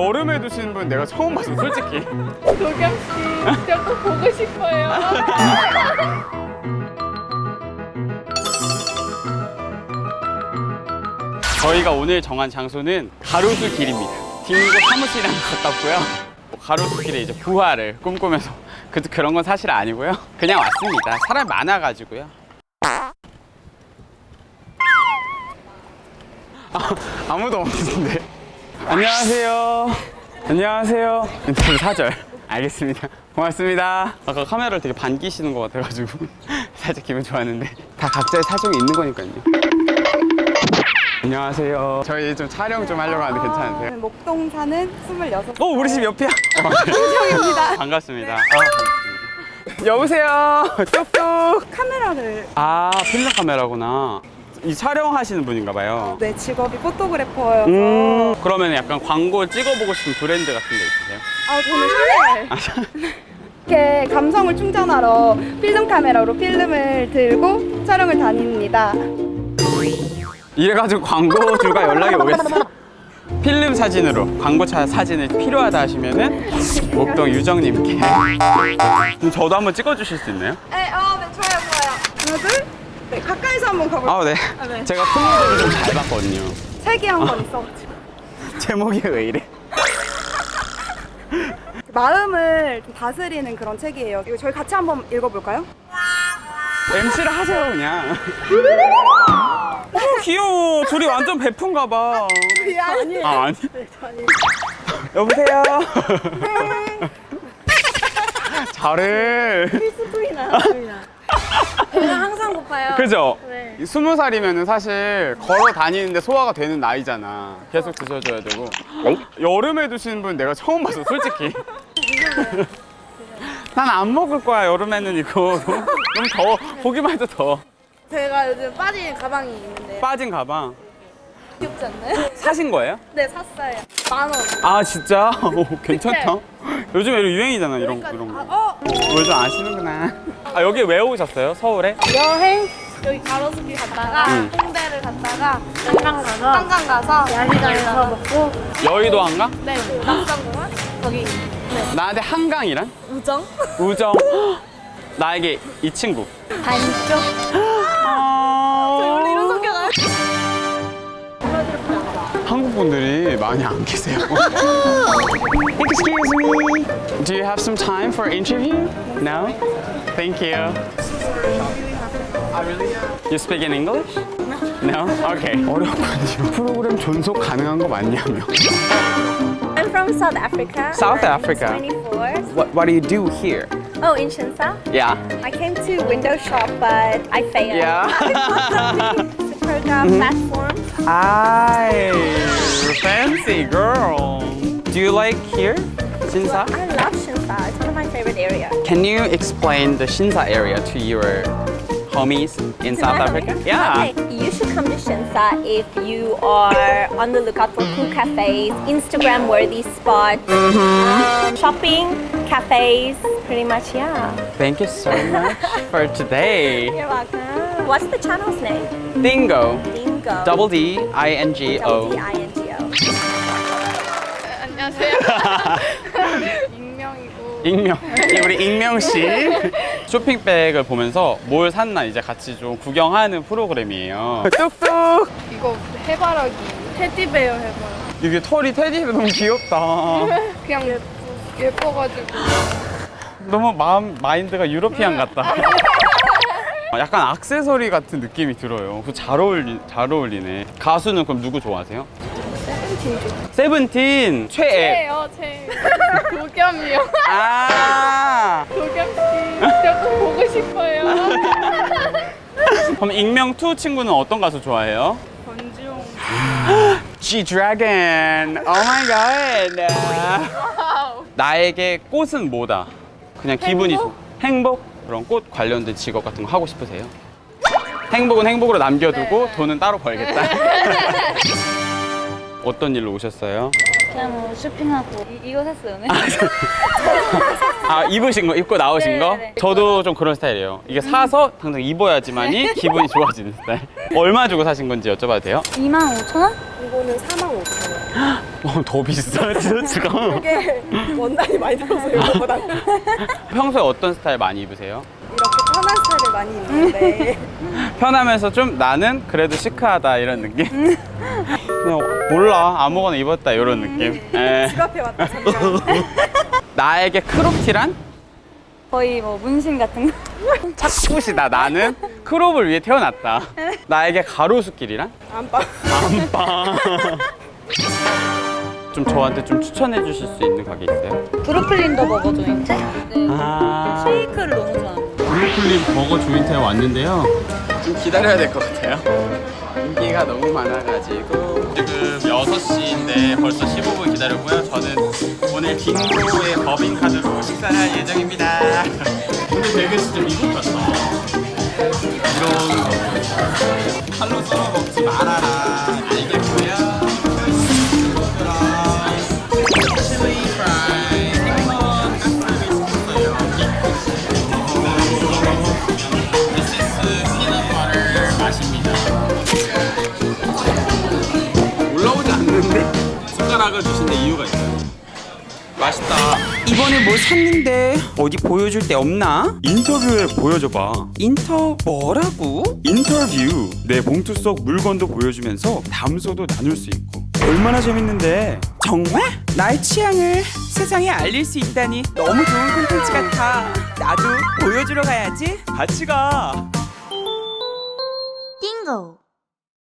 여름에 두시는 분 내가 처음 봤어 솔직히. 도겸 씨, 저거 보고 싶어요. 저희가 오늘 정한 장소는 가로수 길입니다. 딩고 사무실이랑 가깝고요. 가로수 길에 이제 부화를 꿈꾸면서 그, 그런 건 사실 아니고요. 그냥 왔습니다. 사람이 많아가지고요. 아, 아무도 없는데 안녕하세요. 안녕하세요. 인터뷰 사절. 알겠습니다. 고맙습니다. 아까 카메라를 되게 반기시는 것 같아가지고 살짝 기분 좋았는데 다 각자의 사정이 있는 거니까요. 안녕하세요. 저희 좀 촬영 좀 하려고 하는데 괜찮으세요? 목동 사는 26살 어 우리 집 옆이야? 형입니다. 반갑습니다. 아, 반갑습니다. 여보세요. 뚝뚝. 카메라를. 아 필름 카메라구나 이 촬영하시는 분인가 봐요 내 직업이 포토그래퍼여서 음 그러면 약간 광고 찍어보고 싶은 브랜드 같은 데 있으세요? 아 저는 샤넬 이렇게 감성을 충전하러 필름 카메라로 필름을 들고 촬영을 다닙니다. 이래가지고 광고주가 연락이 오겠어 필름 사진으로 광고차 사진을 필요하다 하시면은 목동 유정님께 그럼 저도 한번 찍어주실 수 있나요? 네, 어, 네, 좋아요, 좋아요. 하나, 둘. 네, 가까이서 한번 가볼게요. 아 네. 아, 네. 제가 플로우를 좀잘 봤거든요 색이 한번 있어가지고. 제목이 왜 이래? 마음을 좀 다스리는 그런 책이에요. 이거 저희 같이 한번 읽어볼까요? MC를 하세요 그냥 어 귀여워 둘이 완전 베푼가 봐 예, 아니에요. 아 아니 여보세요 잘해 배가 항상 고파요. 그죠? 네. 스무 살이면 사실 걸어 다니는데 소화가 되는 나이잖아. 계속 드셔줘야 되고. 여름에 드시는 분 내가 처음 봤어 솔직히. 난 안 먹을 거야 여름에는 이거. 너무, 너무 더워. 보기만 해도 더워. 제가 요즘 빠진 가방이 있는데. 빠진 가방 귀엽지 않나요? 사신 거예요? 네, 샀어요. 만 원. 아 진짜? 오, 괜찮다. 요즘에 이런 유행이잖아 이런 여기까지. 이런 아, 거. 어, 뭘좀 아시는구나. 아 여기 왜 오셨어요? 서울에? 여행 여기 가로수길 갔다가 응. 홍대를 갔다가 한강 가서 한강 가서 야시장에서 먹고 여의도 한강? 네 낙산공원 거기 나한테 한강이란? 우정 우정. 나에게 이 친구. 반쪽 한국 분들이 많이 안 계세요. Excuse me. Do you have some time for interview? No? Thank you. You speak in English? No? Okay. 어렵군요. 프로그램 존속 가능한 거 맞냐며. I'm from South Africa. South I'm Africa. 24. What, what do you do here? Oh, in Shinsa. Yeah. I came to window shop, but I failed. Yeah. a program platform. I fancy girl. Do you like here, Shinsa? I love Shinsa. It's one of my favorite areas. Can you explain the Shinsa area to your homies in South Africa? Yeah. Okay, you should come to Shinsa if you are on the lookout for cool cafes, Instagram worthy spots, um, shopping, cafes, pretty much, yeah. Thank you so much for today. You're welcome. What's the channel's name? Dingo. Dingo. Double D I N G Double O. D-I-N-G-O. 안녕하세요. 익명이고 익명. 이 우리 익명 씨. 쇼핑백을 보면서 뭘 샀나 이제 같이 좀 구경하는 프로그램이에요. 뚝뚝. 이거 해바라기 테디베어 해바라기 이게 털이 테디도 너무 귀엽다. 그냥 예뻐, 예뻐가지고 너무 마음 마인드가 유러피안 같다. 약간 악세서리 같은 느낌이 들어요. 그잘 어울리 잘 어울리네. 가수는 그럼 누구 좋아하세요? 세븐틴. 세븐틴 최애. 최예요 최 도겸이요 아. 도겸 씨 저거 보고 싶어요 그럼 익명 투 친구는 어떤 가수 좋아해요? 권지용 G Dragon. Oh my god. 와우 나에게 꽃은 뭐다? 그냥 기분이? 좋. 행복? 그런 꽃 관련된 직업 같은 거 하고 싶으세요? 행복은 행복으로 남겨두고 네. 돈은 따로 벌겠다. 어떤 일로 오셨어요? 그냥 뭐 쇼핑하고 이, 이거 샀어요 오늘. 아 입으신 거 입고 나오신 네, 거? 네. 저도 좀 그런 스타일이에요. 이게 사서 당장 입어야지만이 기분이 좋아지는 스타일. 얼마 주고 사신 건지 여쭤봐도 돼요? 2만 5천 원? 이거는 4만 5천 원. 어, 더 비싸 티셔츠가. 이게 원단이 많이 들어서 이거보다는 평소에 어떤 스타일 많이 입으세요? 이렇게 편한 스타일을 많이 입는데 편하면서 좀 나는 그래도 시크하다 이런 느낌? 그냥 몰라 아무거나 입었다 이런 느낌. 예. 집 앞에 왔다 잠깐 나에게 크롭티란 거의 뭐 문신 같은 거. 착붙이다. 나는 크롭을 위해 태어났다. 나에게 가로수길이란 안방 안방. 좀 저한테 좀 추천해 주실 수 있는 가게 있어요? 브루클린 더 버거 조인트? 네. 아. 쉐이크를 너무 좋아합니다. 브루클린 버거 조인트에 왔는데요. 좀 기다려야 될 것 같아요. 인기가 너무 많아가지고 지금 6시인데 벌써 15분 기다렸고요. 저는 오늘 빙고의 법인 카드로 식사를 할 예정입니다. 근데 되게 진짜 미국 같다. 이런 칼로 썰어 맛있다. 이번에 뭘 샀는데 어디 보여줄 데 없나? 인터뷰에 보여줘봐. 인터 뭐라고? 인터뷰. 내 봉투 속 물건도 보여주면서 담소도 나눌 수 있고. 얼마나 재밌는데? 정말? 나의 취향을 세상에 알릴 수 있다니 너무 좋은 콘텐츠 같아. 나도 보여주러 가야지. 같이 가. 띵고.